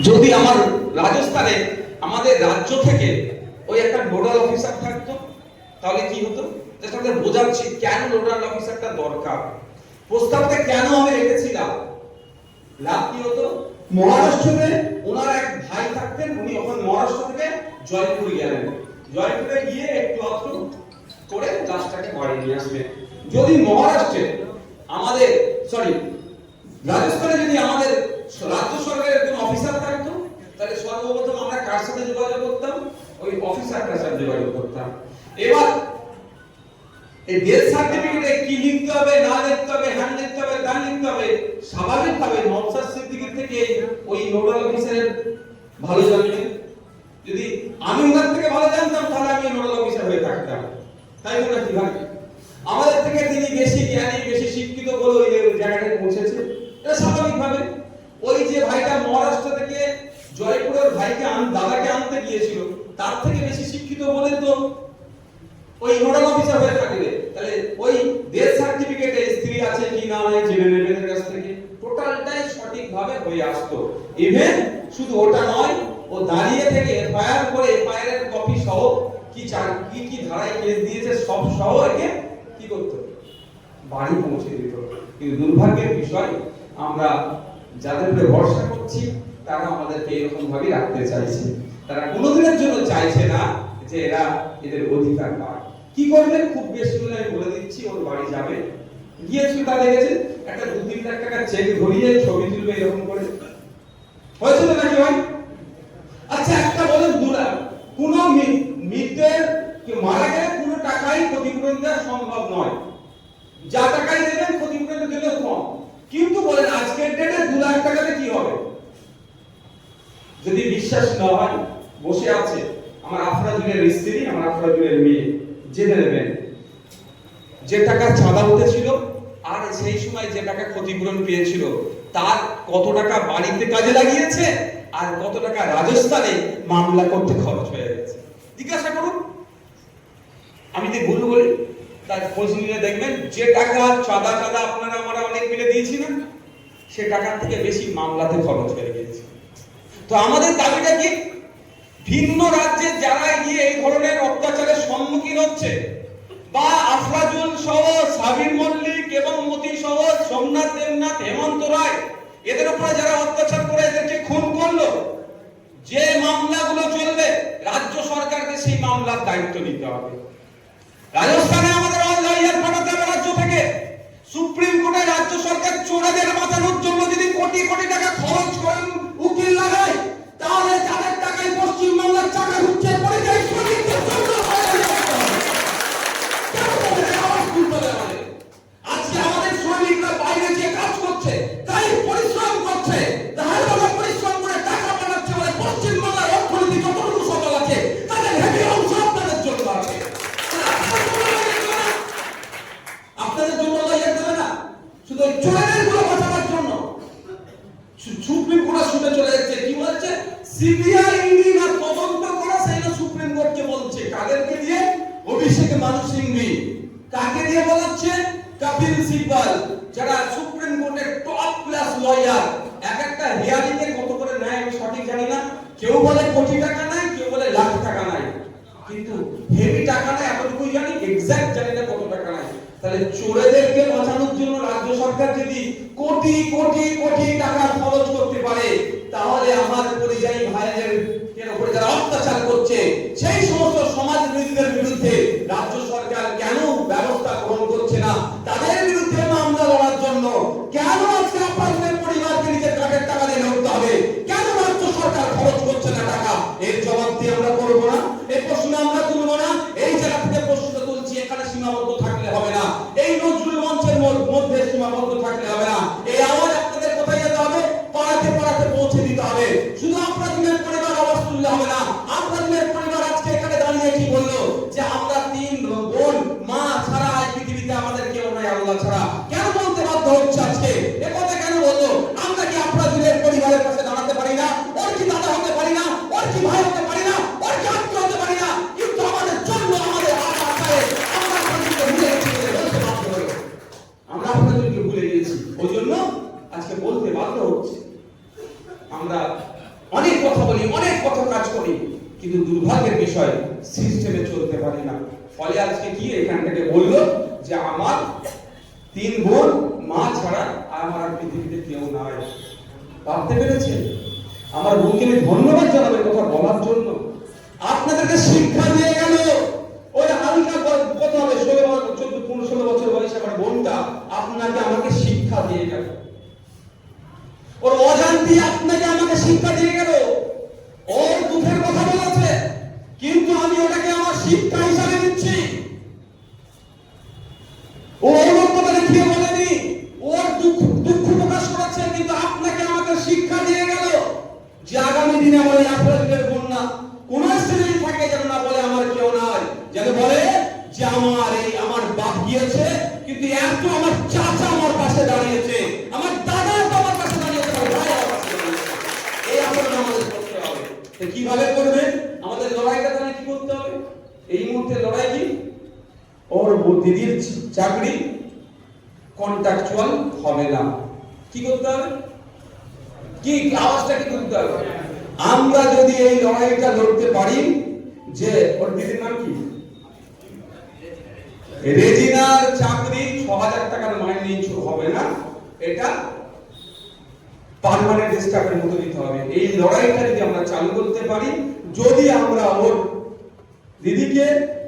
যদি আমার রাজস্থানে, আমাদের রাজ্য থেকে ওই একটা নোডাল অফিসার থাকতো, তাহলে কি হতো? আমাদের বোঝাচ্ছি কেন নোডাল অফিসারটা দরকার। প্রস্তাবটা কেন আমি রেখেছিলাম? লাভ কি হতো? মহারাষ্ট্রতে ওনার এক ভাই থাকতেন, উনি ওখান মহারাষ্ট্র থেকে জয়পুর গেলেন। জয়পুরে গিয়ে একটু আধটু করে গাছটাকে বাড়ি নিয়ে আসবেন যদি মহারাষ্ট্রে আমাদের সরি রাজস্থানে যদি আমাদের রাজ্য সরকারের কোন অফিসার থাকতো? তাহলে সর্বপ্রথম আমরা কার সাথে যোগাযোগ করতাম? ওই অফিসারটার সাথে যোগাযোগ করতাম। এবার এই ডেথ সার্টিফিকেটে কি লিখতে হবে, না লিখতে হবে হ্যাঁ লিখতে হবে তা লিখতে হবে স্বাভাবিকভাবে নওশাদ সিদ্দিকীর থেকে ওই নোডাল অফিসারের ভালো জানবেন যদি আমি ওনার থেকে ভালো জানতাম, তাহলে আমি নোডাল অফিসার হয়ে থাকতাম। তাই তো নাকি ভাই? আমাদের থেকে তিনি বেশি জ্ঞানী, বেশি শিক্ষিত বলে ওই জায়গাটায় পৌঁছেছে, এটা স্বাভাবিকভাবে বলে তো, ওই নোডাল অফিসার হয়ে থাকবে তাহলে ওই ডেথ সার্টিফিকেটে স্ত্রী আছে কি না নাই জেনে নেবেন কাছ থেকে। টোটালটাই সঠিকভাবে হয়ে আসতো। ইভেন শুধু ওটা নয়, ও দাঁড়িয়ে থেকে এফআইআর করে এফআইআর কপি সহ কি চার, কি কি ধারায় কেস দিয়েছে, সব সহ একে কি করতো বাড়ি পৌঁছে দিত কিন্তু দুর্ভাগ্যের বিষয়, আমরা যাদের উপরে ভরসা করছি, তারা আমাদেরকে এরকম ভাবে রাখতে চাইছে। তারা কোনোদিনের জন্য চাইছে না যে এরা এদের অধিকার পায় কি করবেন খুব বেশি হলে আমি বলে দিচ্ছি, ওর বাড়ি যাবে। গিয়েছিল তা দেখেছেন একটা দু তিন লাখ টাকা চেক ধরিয়ে ছবি তুলবে এরকম করে। হয়েছিল নাকি ভাই আচ্ছা একটা বলেন দুরা কোন মৃতের কি মারা গেলে কোনো টাকাই ক্ষতিপূরণ দেওয়া সম্ভব নয় যা টাকাই দেবেন ক্ষতিপূরণ দিলে কম কিন্তু বলেন আজকের ডেটে দু লাখ টাকাতে কি হবে যদি বিশ্বাস না হয় বসে আছে আমার আফরাজুলের স্ত্রী আমার আফরাজুলের মেয়ে জেনে নেবেন যে টাকা চাঁদা উঠেছিল আর সেই সময় যে টাকা ক্ষতিপূরণ পেয়েছিল, তার কত টাকা বাড়িতে কাজে লাগিয়েছে আর কত টাকা রাজস্থানে মামলা করতে খরচ হয়ে গেছে। জিজ্ঞাসা করুন। আমি যদি ভুল বলি, তার খোঁজ নিলে দেখবেন যে টাকা, চাঁদা চাঁদা আপনারা আমরা অনেক মিলে দিয়েছি না, সে টাকার থেকে বেশি মামলাতে খরচ হয়ে গিয়েছে। তো আমাদের দাবিটা কি? ভিন্ন রাজ্যে যারা গিয়ে এই ধরনের অত্যাচারের সম্মুখীন হচ্ছে বা আফরাজুল সহ সাবির মল্লিক এবং মতি সহ সোমনাথ দেবনাথ, হেমন্ত রায়, এদের উপরে যারা অত্যাচার করে এদেরকে খুন করল, যে মামলাগুলো চলবে, রাজ্য সরকারকে সেই মামলার দায়িত্ব নিতে হবে। রাজস্থানে আমাদের অনলাইন পাঠাতে রাজ্য থেকে সুপ্রিম কোর্টে রাজ্য সরকার চোরাদের বাঁচানোর জন্য যদি কোটি কোটি টাকা ওই গুলো টপ ক্লাস লয়ার এক একটা হিয়ারিং কত করে নেয় আমি সঠিক জানি কেউ বলে কোটি টাকা নাই, কেউ বলে লাখ টাকা নাই। কিন্তু হেভি টাকা এতটুকুই জানি এক্সাক্ট জানি না কত টাকা তাহলে চোরেদেরকে বাঁচানোর জন্য রাজ্য সরকার যদি কোটি কোটি কোটি টাকা খরচ করতে পারে, তাহলে আমার ফলে আজকে কি এখান থেকে বলল যে আমার তিন বোন, মা ছাড়া আর আমার পৃথিবীতে কেউ নাই। ভাবতে পেরেছেন? আমার বোনকে আমি ধন্যবাদ জানাব কথা বলার জন্য। আপনাদেরকে শিক্ষা দিয়ে গেল। ওই হালকা কত হবে, ষোলো বছর চোদ্দ, পনেরো, ষোলো বছর বয়সে আমার বোনটা আপনাকে আমাকে শিক্ষা দিয়ে গেল। ওর অজান্তি আপনাকে আমাকে শিক্ষা দিয়ে গেল। এই মুহূর্তে লড়াই কি? ওর দিদির চাকরি কন্ট্রাকচুয়াল হবে না। কি করতে হবে? কি আওয়াজটা কি করতে হবে? আমরা যদি এই লড়াইটা লড়তে পারি, যে ওর দিদির নাম কি? রেজিনার চাকরি ছ হাজার টাকার মাইনে ইচ্ছুক হবে না। এটা পার্মানেন্ট স্টাফের মতো দিতে হবে। এই লড়াইটা যদি আমরা চালু করতে পারি, যদি আমরা ওর দিদিকে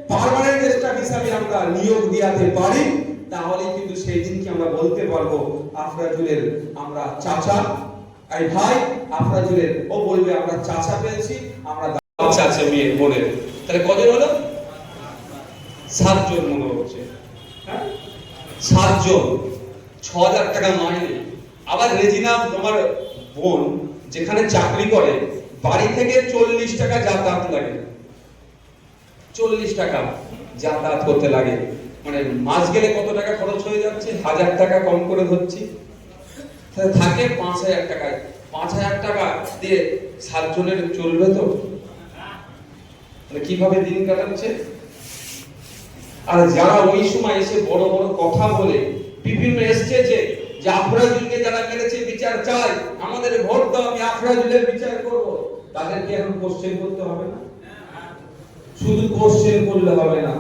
পার্মানেন্ট স্টাফ হিসাবে আমরা নিয়োগ দিয়াতে পারি, তাহলে কিন্তু সেই দিনকে আমরা বলতে পারব, আফরাজুলের আমরা চাচা। এই ভাই, আফরাজুলের ও বলবে, আমরা চাচা পেয়েছি, আমরা বাচ্চা আছে মেয়ের বোনের তাহলে কজন হলো? সাতজন মনে হচ্ছে। হ্যাঁ? সাতজন। ছ হাজার টাকা মাইনে। আবার রেজিনা, তোমার বোন, যেখানে চাকরি করে, বাড়ি থেকে চল্লিশ টাকা যাতায়াত লাগে। চল্লিশ টাকা যাতায়াত করতে লাগে। মানে মাস গেলে কত টাকা খরচ হয়ে যাচ্ছে? হাজার টাকা কম করে ধরছি। থাকে পাঁচ হাজার টাকায় পাঁচ হাজার টাকা দিয়ে সাতজনের চলবে তো? কীভাবে দিন কাটাচ্ছে? আর যারা ওই সময় এসে বড় বড় কথা বলে, বিভিন্ন স্টেজে যে আফরাজুলকে যারা মেরেছে, বিচার চাই আমাদের ভোট দাও, আমি আফরাজুলের বিচার করব। তাদেরকে এখন কোশ্চেন করতে হবে না? শুধু কোশ্চেন করলে হবে না।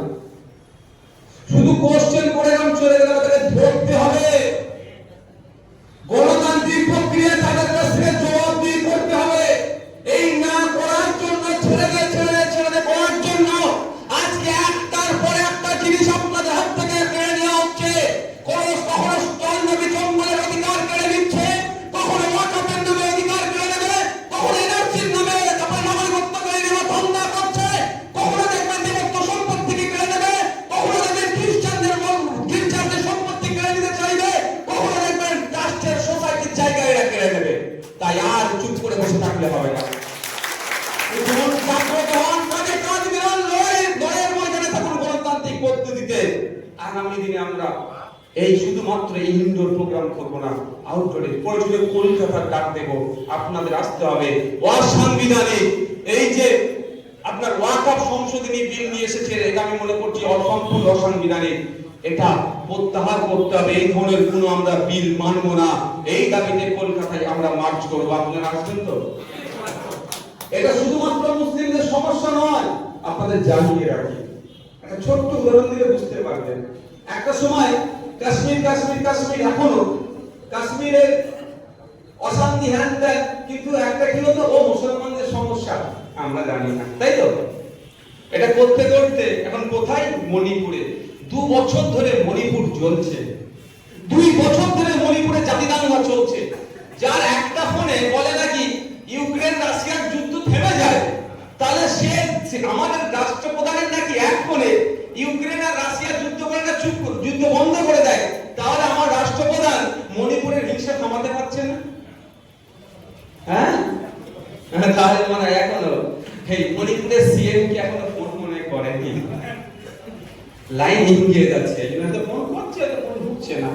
শুধু কোশ্চেন করে চলে প্রোগ্রাম করব না। আউটডোরে প্রয়োজনে কলকাতার ডাক দেব। আপনাদের আসতে হবে। অসাংবিধানিক। এই যে আপনার ওয়াকফ সংশোধনী বিল নিয়ে এসেছে এটা আমি মনে করছি অসম্পূর্ণ অসাংবিধানিক। এটা প্রত্যাহার করতে হবে। এই ধরনের কোনো আমরা বিল মানবো না। এই দাবিতে কলকাতায় আমরা মার্চ করব। আপনারা আসবেন তো? এটা শুধুমাত্র মুসলিমদের সমস্যা নয়। আপনাদের জানিয়ে রাখি। একটা ছোট্ট উদাহরণ দিলে বুঝতে পারবেন। একটা সময় কাশ্মীর কাশ্মীর কাশ্মীর, এখনও কাশ্মীরের অশান্তি হ্যান ত্যান, কিন্তু একটা কি হতো ও মুসলমানদের সমস্যা, আমরা জানি না। তাই তো? এটা করতে করতে এখন কোথায়? মণিপুরে। দু বছর ধরে মণিপুর জ্বলছে। দুই বছর ধরে মণিপুরে জাতি দাঙ্গা চলছে। যার একটা ফোনে বলে নাকি, ইউক্রেন, রাশিয়ার যুদ্ধ থেমে যায়। তাহলে সে- আমাদের রাষ্ট্রপ্রধানের নাকি এক ফোনে ইউক্রেন আর রাশিয়ার যুদ্ধ করে না চুপ করে- যুদ্ধ বন্ধ করে দেয় তাহলে আমার রাষ্ট্রপ্রধান মণিপুরের হিংসা থামাতে পারছে না হ্যাঁ হ্যাঁ, তাহলে মানে এখনও মণিপুরের সিএম কি এখনও ফোন মনে করেনি? লাইন যাচ্ছে। ফোন করছে তো ফোন ঢুকছে না।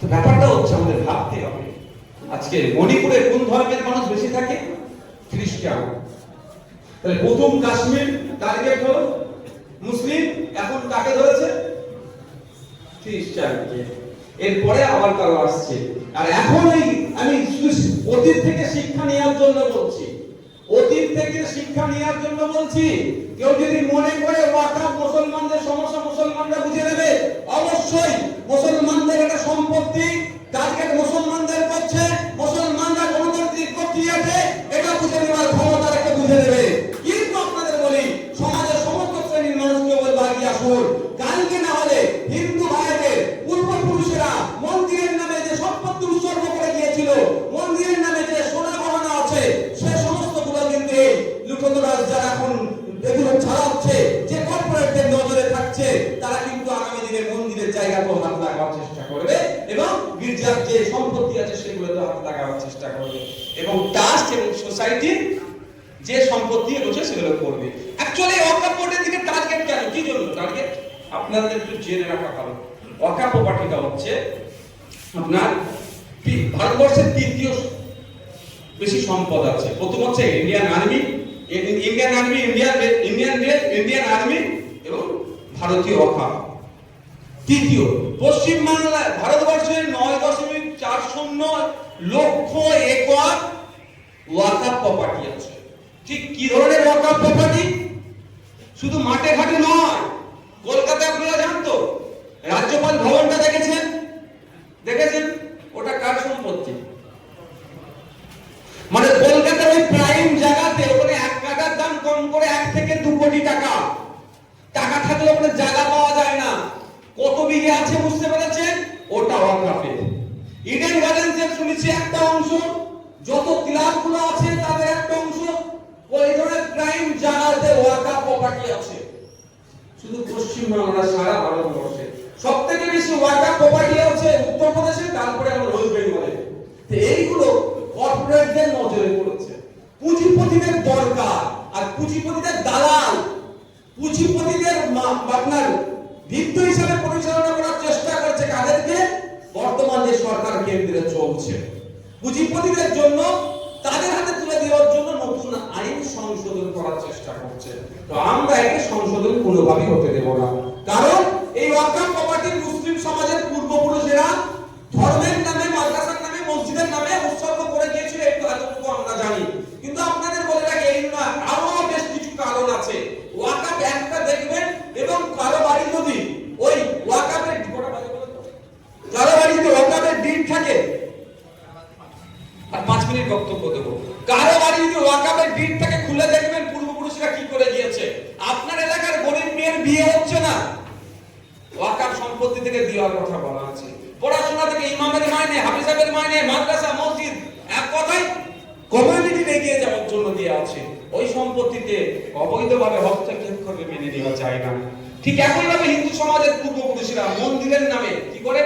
তো ব্যাপারটা হচ্ছে, আমাদের ভাবতে হবে। আজকে মণিপুরে কোন ধর্মের মানুষ বেশি থাকে? খ্রিস্টান। তাহলে প্রথম কাশ্মীর, টার্গেট হলো মুসলিম, এখন কাকে ধরেছে? খ্রিস্টানকে। এরপরে আবার কারও আসছে। আর এখন আমি শুধু অতীত থেকে শিক্ষা নেওয়ার জন্য বলছি অতীত থেকে শিক্ষা নেওয়ার জন্য বলছি, কেউ যদি মনে করে ওয়াকাফ মুসলমানদের সমস্যা মুসলমানরা বুঝে নেবে, অবশ্যই মুসলমানদের এটা সম্পত্তি টার্গেট মুসলমানদের মন্দিরের জায়গাতেও হাত লাগাবার চেষ্টা করবে এবং গির্জার যে সম্পত্তি আছে সেগুলোতে হাত লাগাবার চেষ্টা করবে এবং ট্রাস্ট এবং সোসাইটি যে সম্পত্তি রয়েছে সেগুলো করবে। অ্যাকচুয়ালি বোর্ডের দিকে টার্গেট কেন? কি জন্য টার্গেট আপনাদের একটু জেনে রাখা ভালো। প্রপার্টিটা হচ্ছে আপনার ভারতবর্ষের তৃতীয় বেশি সম্পদ আছে। প্রথম হচ্ছে Indian army Indian army Indian Indian Indian army এবং ভারতীয় ওয়াকাফ তৃতীয় পশ্চিম বাংলায় ভারতবর্ষের নয় দশমিক চার শূন্য লক্ষ একর ওয়াকাফ প্রপার্টি আছে। ঠিক কি ধরনের ওয়াকাফ প্রপার্টি শুধু মাঠে ঘাটে নয় কলকাতায় আপনারা জানতো? রাজ্যপাল ভবনটা দেখেছেন? দেখেছেন? ওটা কার সম্পত্তি? মানে কলকাতার ওই প্রাইম জায়গাতে ওখানে এক কাটার দাম কম করে এক থেকে দু কোটি টাকা। টাকা থাকলে ওখানে জায়গা পাওয়া যায় না। কত বিঘে আছে বুঝতে পেরেছেন? ওটা ওয়াকাফে ইডেন গার্ডেন্সের শুনেছি একটা অংশ, যত ক্লাবগুলো আছে তাদের একটা অংশ ওই ধরনের ক্রাইম জায়গাতে ওয়াকাফ প্রপার্টি আছে। শুধু পশ্চিম বাংলা সারা ভারতবর্ষে। সব থেকে বেশি ওয়াটার প্রপার্টি আছে উত্তরপ্রদেশে তারপরে আমার ওয়েস্ট বেঙ্গলে তো এইগুলো কর্পোরেটদের নজরে পড়েছে পুঁজিপতিদের দরকার আর পুঁজিপতিদের দালাল পুঁজিপতিদের মা- আপনার ভিত্ত হিসাবে পরিচালনা করার চেষ্টা করছে কাদেরকে বর্তমান যে সরকার কেন্দ্রে চলছে পুঁজিপতিদের জন্য তাদের হাতে তুলে দেওয়ার জন্য নতুন আইন সংশোধন করার চেষ্টা করছে তো আমরা একে সংশোধন কোনোভাবেই হতে দেব না। কারণ এই ওয়াকাফ প্রপার্টি মুসলিম সমাজের পূর্বপুরুষেরা ধর্মের নামে, মাদ্রাসার নামে, মসজিদের নামে উৎসর্গ করে গিয়েছিল একটু এতটুকু আমরা জানি। কিন্তু আপনাদের বলে রাখি, এই না, আরও বেশ কিছু কারণ আছে। ওয়াকাফ একটা দেখবেন এবং কারও বাড়ি যদি ওই বাজে কারও বাড়ি যদি ওয়াকাফের ডিড থাকে, আর পাঁচ মিনিট বক্তব্য দেবো। কারও বাড়ি যদি ওয়াকাবের ডিটটাকে খুলে দেখবেন গিয়েছে আপনার এলাকার গরিব মেয়ের বিয়ে হচ্ছে না। ওয়াকাব সম্পত্তি থেকে দেওয়ার কথা বলা আছে। পড়াশোনা থেকে ইমামের মাইনে, হাফিজাবের মাইনে, মাদ্রাসা, মসজিদ, এক কথায় কমিউনিটি এগিয়ে যাওয়ার জন্য দেওয়া আছে। ওই সম্পত্তিতে অবৈধভাবে হস্তক্ষেপ করবে মেনে নেওয়া যায় না। ঠিক একইভাবে হিন্দু সমাজের পূর্বপুরুষেরা মন্দিরের নামে কি করে?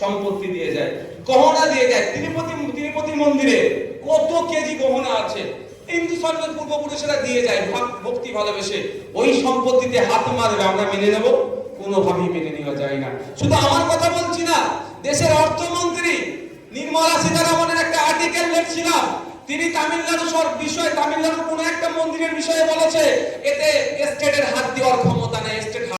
সম্পত্তি দিয়ে যায়, গহনা দিয়ে যায়। তিরুপতি তিরুপতি মন্দিরে কত কেজি গহনা আছে? হিন্দু সমাজের পূর্বপুরুষেরা দিয়ে যায় ভক্তি ভালোবেসে। ওই সম্পত্তিতে হাত মারবে, আমরা মেনে নেব। কোনোভাবেই মেনে নেওয়া যায় না। শুধু আমার কথা বলছি না, দেশের অর্থমন্ত্রী নির্মলা সীতারামনের একটা আর্টিকেল লিখছিলাম তিনি তামিলনাড়ু সর বিষয়ে তামিলনাড়ুর কোন একটা মন্দিরের বিষয়ে বলেছে, এতে স্টেটের হাত দেওয়ার ক্ষমতা নেই স্টেট